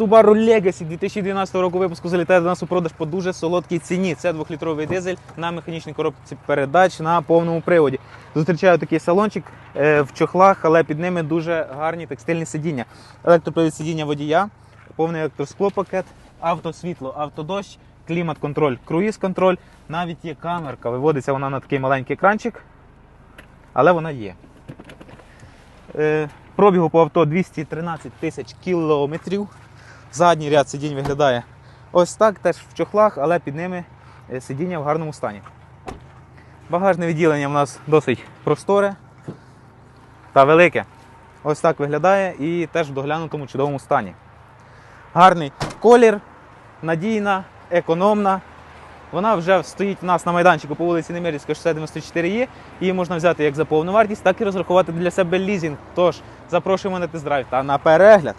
Subaru Legacy 2012 року випуску залітає до нас у продаж по дуже солодкій ціні. Це двохлітровий дизель на механічній коробці передач на повному приводі. Зустрічаю такий салончик е, в чохлах, але під ними дуже гарні текстильні сидіння. Електропривід сидіння водія, повний електросклопакет, автосвітло, автодощ, клімат-контроль, круїз-контроль. Навіть є камерка. Виводиться вона на такий маленький екранчик, але вона є. Е, Пробігу по авто 213 тисяч кілометрів. Задній ряд сидінь виглядає ось так, теж в чохлах, але під ними е, сидіння в гарному стані. Багажне відділення в нас досить просторе та велике. Ось так виглядає і теж в доглянутому чудовому стані. Гарний колір, надійна, економна. Вона вже стоїть у нас на майданчику по вулиці Немирівська, 694 є. Її можна взяти як за повну вартість, так і розрахувати для себе лізінг. Тож запрошуємо на тест-драйв та на перегляд.